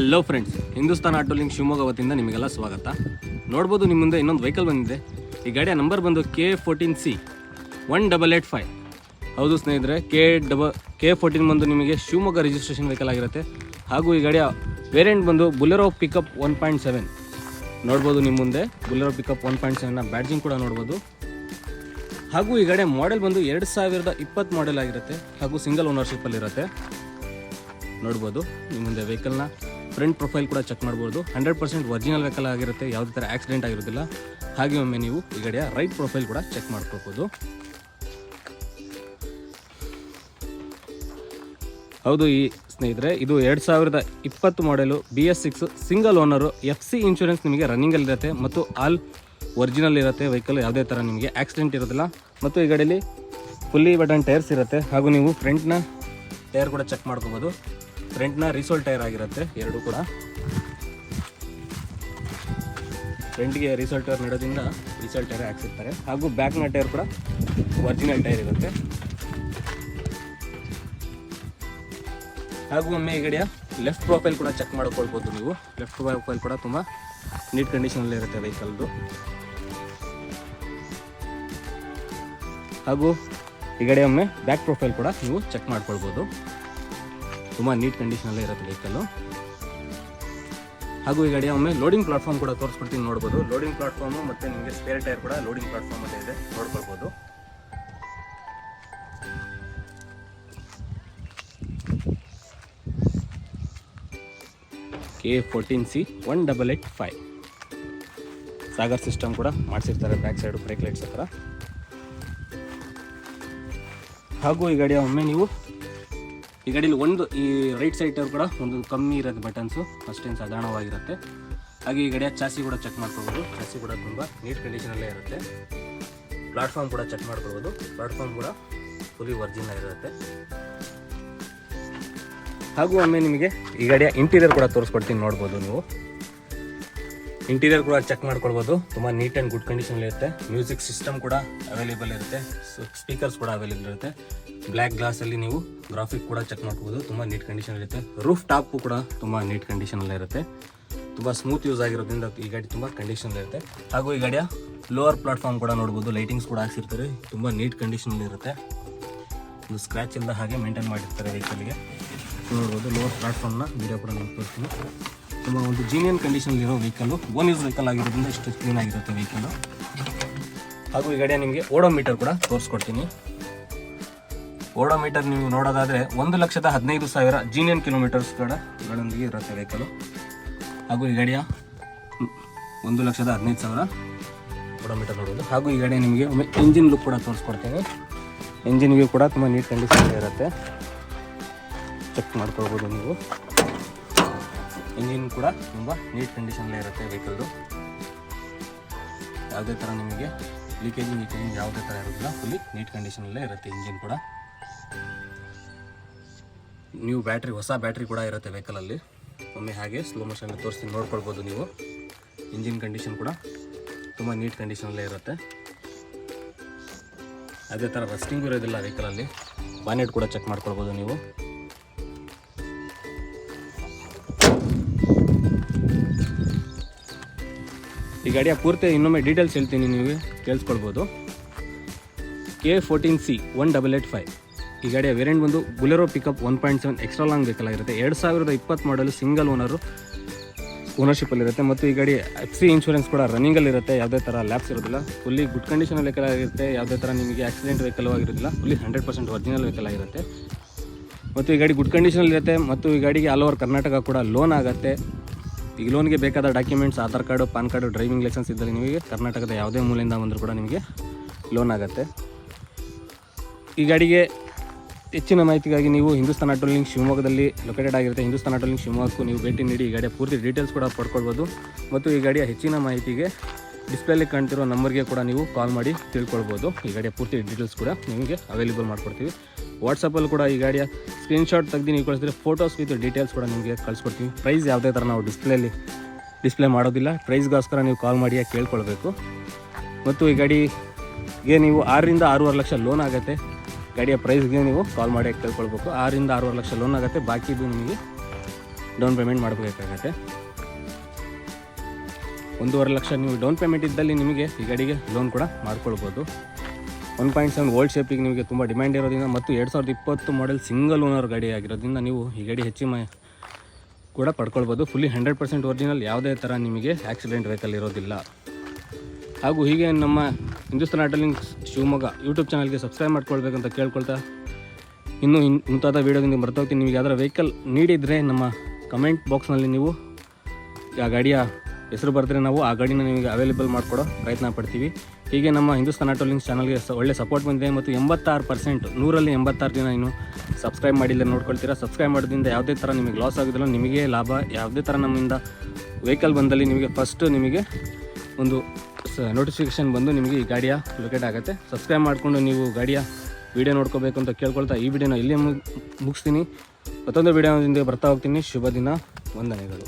Hello friends Hindustan auto link Shivamogga ವತಿಯಿಂದ ನಿಮಗೆಲ್ಲ ಸ್ವಾಗತ. ನೋಡ್ಬೋದು ನಿಮ್ಮ ಮುಂದೆ ಇನ್ನೊಂದು ವೆಹಿಕಲ್ ಬಂದಿದೆ. ಈ ಗಾಡಿಯ ನಂಬರ್ ಬಂದು K fourteen C one double eight five ಹೌದು ಸ್ನೇಹಿತರೆ ಕೆ ಡಬ ಕೆ ಫೋರ್ಟೀನ್ ಬಂದು ನಿಮಗೆ ಶಿವಮೊಗ್ಗ ರಿಜಿಸ್ಟ್ರೇಷನ್ ವೆಹಿಕಲ್ ಆಗಿರುತ್ತೆ. ಹಾಗೂ ಈ ಗಾಡಿಯ ವೇರಿಯಂಟ್ ಬಂದು Bolero pickup one point seven ನೋಡ್ಬೋದು ನಿಮ್ಮ ಮುಂದೆ ಬುಲೆರೋ ಪಿಕಪ್ ಒನ್ ಪಾಯಿಂಟ್ ಸೆವೆನ್ನ ಬ್ಯಾಡ್ಜಿಂಗ್ ಕೂಡ ನೋಡ್ಬೋದು. ಹಾಗೂ ಈ ಗಾಡಿಯ ಮಾಡೆಲ್ ಬಂದು ಎರಡು ಸಾವಿರದ ಇಪ್ಪತ್ತು ಮಾಡೆಲ್ ಆಗಿರುತ್ತೆ. ಹಾಗೂ ಸಿಂಗಲ್ ಓನರ್ಶಿಪ್ಪಲ್ಲಿರುತ್ತೆ ನೋಡ್ಬೋದು ನಿಮ್ಮ ಮುಂದೆ ವೆಹಿಕಲ್ನ ಫ್ರಂಟ್ ಪ್ರೊಫೈಲ್ ಕೂಡ ಚೆಕ್ ಮಾಡ್ಬೋದು. ಹಂಡ್ರೆಡ್ ಪರ್ಸೆಂಟ್ ಒರಿಜಿನಲ್ ವೆಹಿಕಲ್ ಆಗಿರುತ್ತೆ, ಯಾವುದೇ ಥರ ಆಕ್ಸಿಡೆಂಟ್ ಆಗಿರೋದಿಲ್ಲ. ಹಾಗೆ ಒಮ್ಮೆ ನೀವು ಈ ಗಾಡಿಯ ರೈಟ್ ಪ್ರೊಫೈಲ್ ಕೂಡ ಚೆಕ್ ಮಾಡ್ಕೋಬೋದು. ಹೌದು ಈ ಸ್ನೇಹಿತರೆ, ಇದು ಎರಡು ಸಾವಿರದ ಇಪ್ಪತ್ತು model B S six single owner F C insurance ನಿಮಗೆ ರನ್ನಿಂಗಲ್ಲಿರುತ್ತೆ ಮತ್ತು ಆಲ್ ಒರಿಜಿನಲ್ ಇರುತ್ತೆ ವೆಹಿಕಲ್ ಯಾವುದೇ ಥರ ನಿಮಗೆ ಆಕ್ಸಿಡೆಂಟ್ ಇರೋದಿಲ್ಲ. ಮತ್ತು ಈ ಗಡಿಯಲ್ಲಿ ಫುಲ್ಲಿ ಬಟನ್ ಟೈರ್ಸ್ ಇರುತ್ತೆ. ಹಾಗೂ ನೀವು ಫ್ರಂಟ್ನ ಟೈರ್ ಕೂಡ ಚೆಕ್ ಮಾಡ್ಕೋಬೋದು. ಫ್ರಂಟ್ನ ರಿಸೋಲ್ ಟೈರ್ ಆಗಿರುತ್ತೆ, ಎರಡು ಕೂಡ. ಫ್ರಂಟ್ಗೆ ರಿಸೋಲ್ ಟೈರ್ ನೀಡೋದ್ರಿಂದ ರಿಸೋಲ್ ಟೈರ್ ಹಾಕ್ಸಿರ್ತಾರೆ. ಹಾಗೂ ಬ್ಯಾಕ್ನ ಟೈರ್ ಕೂಡ ಒರಿಜಿನಲ್ ಟೈರ್ ಇರುತ್ತೆ. ಹಾಗೂ ಒಮ್ಮೆ ಈ ಗಡಿಯ ಲೆಫ್ಟ್ ಪ್ರೊಫೈಲ್ ಕೂಡ ಚೆಕ್ ಮಾಡ್ಕೊಳ್ಬೋದು ನೀವು. ಲೆಫ್ಟ್ ಪ್ರೊಫೈಲ್ ಕೂಡ ತುಂಬ ನೀಟ್ ಕಂಡೀಷನಲ್ಲಿ ಇರುತ್ತೆ ವೆಹಿಕಲ್ದು. ಹಾಗೂ ಈ ಗಡಿ ಒಮ್ಮೆ ಬ್ಯಾಕ್ ಪ್ರೊಫೈಲ್ ಕೂಡ ನೀವು ಚೆಕ್ ಮಾಡ್ಕೊಳ್ಬೋದು. ತುಂಬ ನೀಟ್ ಕಂಡೀಷನಲ್ಲೇ ಇರುತ್ತೆ ವೆಹಿಕಲ್ಲು ಹಾಗೂ ಈ ಗಾಡಿಯ ಒಮ್ಮೆ ಲೋಡಿಂಗ್ ಪ್ಲಾಟ್ಫಾರ್ಮ್ ಕೂಡ ತೋರಿಸ್ಕೊಡ್ತೀನಿ ನೋಡ್ಬೋದು. ಲೋಡಿಂಗ್ ಪ್ಲಾಟ್ಫಾರ್ಮು ಮತ್ತು ನಿಮಗೆ ಸ್ಪೇರ್ ಟೈರ್ ಕೂಡ ಲೋಡಿಂಗ್ ಪ್ಲಾಟ್ಫಾರ್ಮಲ್ಲೇ ಇದೆ. ನೋಡ್ಕೊಳ್ಬೋದು. K fourteen C one double eight five Sagar system ಕೂಡ ಮಾಡಿಸಿರ್ತಾರೆ ಬ್ಯಾಕ್ ಸೈಡ್ ಬ್ರೇಕ್ ಲೈಟ್ಸ್ ಹತ್ರ. ಹಾಗೂ ಈ ಗಾಡಿಯ ಒಮ್ಮೆ ನೀವು ಈ ಗಾಡೀಲಿ ಒಂದು, ಈ ರೈಟ್ ಸೈಡ್ ಕೂಡ ಒಂದು ಕಮ್ಮಿ ಇರೋದು ಬಟನ್ಸು ಅಷ್ಟೇನು ಸಾಧಾರಣವಾಗಿರುತ್ತೆ. ಹಾಗೆ ಈ ಗಾಡಿಯ ಚಾಸಿ ಕೂಡ ಚೆಕ್ ಮಾಡ್ಕೊಬೋದು. ಚಾಸಿ ಕೂಡ ತುಂಬ ನೀಟ್ ಕಂಡೀಷನಲ್ಲೇ ಇರುತ್ತೆ. ಪ್ಲಾಟ್ಫಾರ್ಮ್ ಕೂಡ ಚೆಕ್ ಮಾಡ್ಕೊಬೋದು. ಪ್ಲಾಟ್ಫಾರ್ಮ್ ಕೂಡ ಫುಲಿ ಒರಿಜಿನಲ್ ಇರುತ್ತೆ. ಹಾಗೂ ಒಮ್ಮೆ ನಿಮಗೆ ಈ ಗಾಡಿಯ ಇಂಟೀರಿಯರ್ ಕೂಡ ತೋರಿಸ್ಕೊಡ್ತೀನಿ, ನೋಡ್ಬೋದು ನೀವು. ಇಂಟೀರಿಯರ್ ಕೂಡ ಚೆಕ್ ಮಾಡ್ಕೊಳ್ಬೋದು. ತುಂಬ ನೀಟ್ ಆ್ಯಂಡ್ ಗುಡ್ ಕಂಡೀಷನ್ ಇರುತ್ತೆ. ಮ್ಯೂಸಿಕ್ ಸಿಸ್ಟಮ್ ಕೂಡ ಅವೈಲೇಬಲ್ ಇರುತ್ತೆ. ಸ್ಪೀಕರ್ಸ್ ಕೂಡ ಅವೈಲೇಬಲ್ ಇರುತ್ತೆ. ಬ್ಲ್ಯಾಕ್ ಗ್ಲಾಸಲ್ಲಿ ನೀವು ಗ್ರಾಫಿಕ್ ಕೂಡ ಚೆಕ್ ಮಾಡ್ಬೋದು ತುಂಬ ನೀಟ್ ಕಂಡೀಷನ್ ಇರುತ್ತೆ. ರೂಫ್ ಟಾಪು ಕೂಡ ತುಂಬ ನೀಟ್ ಕಂಡೀಷನಲ್ಲೇ ಇರುತ್ತೆ. ತುಂಬ ಸ್ಮೂತ್ ಯೂಸ್ ಆಗಿರೋದ್ರಿಂದ ಈ ಗಾಡಿ ತುಂಬ ಕಂಡೀಷನ್ ಇರುತ್ತೆ. ಹಾಗೂ ಈ ಗಾಡಿಯ ಲೋವರ್ ಪ್ಲಾಟ್ಫಾರ್ಮ್ ಕೂಡ ನೋಡ್ಬೋದು. ಲೈಟಿಂಗ್ಸ್ ಕೂಡ ಹಾಕ್ಸಿರ್ತಾರೆ. ತುಂಬ ನೀಟ್ ಕಂಡೀಷನಲ್ಲಿ ಇರುತ್ತೆ. ಒಂದು ಸ್ಕ್ರ್ಯಾಚ್ ಇಲ್ಲದ ಹಾಗೆ ಮೇಂಟೈನ್ ಮಾಡಿರ್ತಾರೆ ವೆಹಿಕಲ್ಗೆ ನೋಡ್ಬೋದು ಲೋವರ್ ಪ್ಲಾಟ್ಫಾರ್ಮ್ನ ವೀಡಿಯೋ ಕೂಡ ನಾನು ತುಂಬ ಒಂದು ಜೀನಿಯನ್ ಕಂಡೀಷನಲ್ಲಿರೋ ವೆಹಿಕಲ್ಲು ಓನ್ ಯೂಸ್ ವೆಹಿಕಲ್ ಆಗಿರೋದ್ರಿಂದ ಇಷ್ಟು ಕ್ಲೀನ್ ಆಗಿರುತ್ತೆ ವೆಹಿಕಲ್ಲು ಹಾಗೂ ಈ ಗಾಡಿಯ ನಿಮಗೆ ಓಡೋಮೀಟರ್ ಕೂಡ ತೋರಿಸ್ಕೊಡ್ತೀನಿ. ಓಡೋ ಮೀಟರ್ ನೀವು ನೋಡೋದಾದರೆ ಒಂದು ಲಕ್ಷದ ಹದಿನೈದು ಸಾವಿರ ಜೀನಿಯನ್ ಕಿಲೋಮೀಟರ್ಸ್ ಕೂಡ ಗಳೊಂದಿಗೆ ಇರುತ್ತೆ ವೆಹಿಕಲ್ಲು ಹಾಗೂ ಈ ಗಾಡಿಯ ಒಂದು ಲಕ್ಷದ ಹದಿನೈದು ಸಾವಿರ ಓಡೋಮೀಟರ್ ನೋಡೋದು. ಹಾಗೂ ಈ ಗಾಡಿ ನಿಮಗೆ ಒಮ್ಮೆ ಇಂಜಿನ್ ಲುಕ್ ಕೂಡ ತೋರಿಸ್ಕೊಡ್ತೀನಿ. ಇಂಜಿನ್ಗೂ ಕೂಡ ತುಂಬ ನೀಟ್ ಕಂಡೀಷನ್ ಇರುತ್ತೆ. ಚೆಕ್ ಮಾಡ್ಕೊಳ್ಬೋದು ನೀವು. ಇಂಜಿನ್ ಕೂಡ ತುಂಬ ನೀಟ್ ಕಂಡೀಷನ್ಲೇ ಇರುತ್ತೆ ವೆಹಿಕಲ್ದು. ಯಾವುದೇ ಥರ ನಿಮಗೆ ಲೀಕೇಜಿಂಗ್ ಲೀಕೇಜಿಂಗ್ ಯಾವುದೇ ಥರ ಇರೋದಿಲ್ಲ ಫುಲ್ಲಿ ನೀಟ್ ಕಂಡೀಷನಲ್ಲೇ ಇರುತ್ತೆ ಇಂಜಿನ್ ಕೂಡ. ನ್ಯೂ ಬ್ಯಾಟ್ರಿ ಹೊಸ ಬ್ಯಾಟ್ರಿ ಕೂಡ ಇರುತ್ತೆ ವೆಹಿಕಲಲ್ಲಿ ಒಮ್ಮೆ ಹಾಗೆ ಸ್ಲೋ ಮೋಷನ್ ತೋರಿಸ್ತೀನಿ, ನೋಡ್ಕೊಳ್ಬೋದು ನೀವು. ಇಂಜಿನ್ ಕಂಡೀಷನ್ ಕೂಡ ತುಂಬ ನೀಟ್ ಕಂಡೀಷನಲ್ಲೇ ಇರುತ್ತೆ. ಅದೇ ಥರ ರಸ್ಟಿಂಗ್ ಇರೋದಿಲ್ಲ ವೆಹಿಕಲಲ್ಲಿ ಬಾನೆಟ್ ಕೂಡ ಚೆಕ್ ಮಾಡ್ಕೊಳ್ಬೋದು ನೀವು. ಈ ಗಾಡಿಯ ಪೂರ್ತಿ ಇನ್ನೊಮ್ಮೆ ಡೀಟೇಲ್ಸ್ ಹೇಳ್ತೀನಿ ನೀವು ಕೇಳಿಸ್ಕೊಳ್ಬೋದು K fourteen C one double eight five ಈ ಗಾಡಿಯ ವೇರಿಯಂಟ್ ಬಂದು Bolero pickup one point seven extra long vehicle ಆಗಿರುತ್ತೆ. ಎರಡು ಸಾವಿರದ ಇಪ್ಪತ್ತು ಮಾಡಲು ಸಿಂಗಲ್ ಓನರು ಓನರ್ಶಿಪ್ಪಲ್ಲಿರುತ್ತೆ ಮತ್ತು ಈ ಗಾಡಿ ಎಫ್ ಸಿ ಇನ್ಶೂರೆನ್ಸ್ ಕೂಡ ರನ್ನಿಂಗಲ್ಲಿರುತ್ತೆ ಯಾವುದೇ ಥರ ಲ್ಯಾಬ್ಸ್ ಇರೋದಿಲ್ಲ ಫುಲ್ಲಿ ಗುಡ್ ಕಂಡೀಷನ್ ವೆಹಿಕಲ್ ಆಗಿರುತ್ತೆ. ಯಾವುದೇ ಥರ ನಿಮಗೆ ಆಕ್ಸಿಡೆಂಟ್ ವೆಹಿಕಲ್ ಆಗಿರೋದಿಲ್ಲ fully hundred percent original vehicle ಆಗಿರುತ್ತೆ. ಮತ್ತು ಈ ಗಾಡಿ ಗುಡ್ ಕಂಡೀಷನಲ್ಲಿರುತ್ತೆ ಮತ್ತು ಈ ಗಾಡಿಗೆ ಆಲ್ ಓವರ್ ಕರ್ನಾಟಕ ಕೂಡ ಲೋನ್ ಆಗುತ್ತೆ. ಈಗ ಲೋನ್ಗೆ ಬೇಕಾದ documents, Aadhaar card, PAN card, driving licence ಇದ್ದರೆ ನಿಮಗೆ ಕರ್ನಾಟಕದ ಯಾವುದೇ ಮೂಲೆಯಿಂದ ಬಂದರೂ ಕೂಡ ನಿಮಗೆ ಲೋನ್ ಆಗುತ್ತೆ. ಈ ಗಾಡಿಗೆ ಹೆಚ್ಚಿನ ಮಾಹಿತಿಗಾಗಿ ನೀವು ಹಿಂದೂಸ್ತಾನ್ ಆಟೋ ಶಿವಮೊಗ್ಗದಲ್ಲಿ ಲೊಕೇಟೆಡ್ ಆಗಿರುತ್ತೆ. ಹಿಂದೂಸ್ತಾನ್ ಆಟೋ ಲಿಂಕ್ ಶಿವಮೊಗ್ಗಕ್ಕೂ ನೀವು ಭೇಟಿ ನೀಡಿ ಈ ಗಾಡಿಯ ಪೂರ್ತಿ ಡೀಟೇಲ್ಸ್ ಕೂಡ ಪಡ್ಕೊಳ್ಬೋದು. ಮತ್ತು ಈ ಗಾಡಿಯ ಹೆಚ್ಚಿನ ಮಾಹಿತಿಗೆ ಡಿಸ್ಪ್ಲೇಲಿ ಕಾಣ್ತಿರೋ ನಂಬರ್ಗೆ ಕೂಡ ನೀವು ಕಾಲ್ ಮಾಡಿ ತಿಳ್ಕೊಳ್ಬೋದು. ಈ ಗಾಡಿಯ ಪೂರ್ತಿ ಡೀಟೇಲ್ಸ್ ಕೂಡ ನಿಮಗೆ ಅವೈಲೇಬಲ್ ಮಾಡ್ಕೊಡ್ತೀವಿ. ವಾಟ್ಸಪ್ಪಲ್ಲಿ ಕೂಡ ಈ ಗಾಡಿಯ ಸ್ಕ್ರೀನ್ಶಾಟ್ ತೆಗೆದು ನೀವು ಕಳಿಸಿದ್ರೆ ಫೋಟೋಸ್ ವಿತ್ ಡೀಟೇಲ್ಸ್ ಕೂಡ ನಿಮಗೆ ಕಳಿಸ್ಕೊಡ್ತೀವಿ. ಪ್ರೈಸ್ ಯಾವುದೇ ಥರ ನಾವು ಡಿಸ್ಪ್ಲೇಲಿ ಡಿಸ್ಪ್ಲೇ ಮಾಡೋದಿಲ್ಲ. ಪ್ರೈಸ್ಗೋಸ್ಕರ ನೀವು ಕಾಲ್ ಮಾಡಿ ಕೇಳ್ಕೊಳ್ಬೇಕು. ಮತ್ತು ಈ ಗಾಡಿಗೆ ನೀವು ಆರರಿಂದ ಆರೂವರೆ ಲಕ್ಷ ಲೋನ್ ಆಗುತ್ತೆ. ಗಾಡಿಯ ಪ್ರೈಸ್ಗೆ ನೀವು ಕಾಲ್ ಮಾಡಿ ಕೇಳ್ಕೊಳ್ಬೇಕು. ಆರರಿಂದ ಆರೂವರೆ ಲಕ್ಷ ಲೋನ್ ಆಗುತ್ತೆ. ಬಾಕಿದು ನಿಮಗೆ ಡೌನ್ ಪೇಮೆಂಟ್ ಮಾಡಬೇಕಾಗತ್ತೆ. ಒಂದೂವರೆ ಲಕ್ಷ ನೀವು ಡೌನ್ ಪೇಮೆಂಟ್ ಇದ್ದಲ್ಲಿ ನಿಮಗೆ ಈ ಗಾಡಿಗೆ ಲೋನ್ ಕೂಡ ಮಾಡ್ಕೊಳ್ಬೋದು. ಒನ್ ಪಾಯಿಂಟ್ ಸೆವೆನ್ ಓಲ್ಡ್ ಶೇಪಿಗೆ ನಿಮಗೆ ತುಂಬ ಡಿಮ್ಯಾಂಡ್ ಇರೋದ್ರಿಂದ ಮತ್ತು ಎರಡು ಸಾವಿರದ ಇಪ್ಪತ್ತು ಮಾಡೆಲ್ ಸಿಂಗಲ್ ಓನರ್ ಗಾಡಿ ಆಗಿರೋದ್ರಿಂದ ನೀವು ಈ ಗಾಡಿ ಮ ಕೂಡ ಪಡ್ಕೊಳ್ಬೋದು. ಫುಲ್ಲಿ ಹಂಡ್ರೆಡ್ ಪರ್ಸೆಂಟ್ ಒರಿಜಿನಲ್ ಯಾವುದೇ ಥರ ನಿಮಗೆ ಆಕ್ಸಿಡೆಂಟ್ ವೆಹಿಕಲ್ ಇರೋದಿಲ್ಲ. ಹಾಗೂ ಹೀಗೆ ನಮ್ಮ Hindustan auto link Shivamogga YouTube ಚಾನಲ್ಗೆ ಸಬ್ಸ್ಕ್ರೈಬ್ ಮಾಡ್ಕೊಳ್ಬೇಕಂತ ಕೇಳ್ಕೊಳ್ತಾ ಇನ್ನೂ ಇನ್ ಮುಂತಾದ ವೀಡಿಯೋದಿಂದ ಬರ್ತಾ ಹೋಗ್ತೀನಿ. ನಿಮಗೆ ಯಾವ್ದಾರ ವೆಹಿಕಲ್ ನೀಡಿದರೆ ನಮ್ಮ ಕಮೆಂಟ್ ಬಾಕ್ಸ್ನಲ್ಲಿ ನೀವು ಆ ಗಾಡಿಯ ಹೆಸರು ಬರೆದ್ರೆ ನಾವು ಆ ಗಾಡಿನ ನಿಮಗೆ ಅವೈಲೇಬಲ್ ಮಾಡಿಕೊಡೋ ಪ್ರಯತ್ನ ಪಡ್ತೀವಿ. ಹೀಗೆ ನಮ್ಮ ಹಿಂದೂಸ್ತಾನ್ ಆಟೋಲಿಂಗ್ಸ್ ಚಾನಲ್ಗೆ ಒಳ್ಳೆ ಸಪೋರ್ಟ್ ಬಂದಿದೆ ಮತ್ತು ಎಂಬತ್ತಾರು ಪರ್ಸೆಂಟ್ ನೂರಲ್ಲಿ ಎಂಬತ್ತಾರು ಜನ ಇನ್ನು ಸಬ್ಸ್ಕ್ರೈಬ್ ಮಾಡಿಲ್ಲ ನೋಡ್ಕೊಳ್ತೀರಾ. ಸಬ್ಸ್ಕ್ರೈಬ್ ಮಾಡೋದ್ರಿಂದ ಯಾವುದೇ ಥರ ನಿಮಗೆ ಲಾಸ್ ಆಗೋದಿಲ್ಲ, ನಿಮಗೆ ಲಾಭ, ಯಾವುದೇ ಥರ ನಮ್ಮಿಂದ ವೆಹಿಕಲ್ ಬಂದಲ್ಲಿ ನಿಮಗೆ ಫಸ್ಟ್ ನಿಮಗೆ ಒಂದು ನೋಟಿಫಿಕೇಷನ್ ಬಂದು ನಿಮಗೆ ಈ ಗಾಡಿಯ ಲೊಕೇಟ್ ಆಗುತ್ತೆ. ಸಬ್ಸ್ಕ್ರೈಬ್ ಮಾಡಿಕೊಂಡು ನೀವು ಗಾಡಿಯ ವಿಡಿಯೋ ನೋಡ್ಕೋಬೇಕು ಅಂತ ಕೇಳ್ಕೊಳ್ತಾ ಈ ವಿಡಿಯೋನ ಇಲ್ಲೇ ಮುಗಿಸ್ತೀನಿ. ಮತ್ತೊಂದು ವಿಡಿಯೋದಿಂದ ಬರ್ತಾ ಹೋಗ್ತೀನಿ. ಶುಭ ದಿನ, ವಂದನೆಗಳು.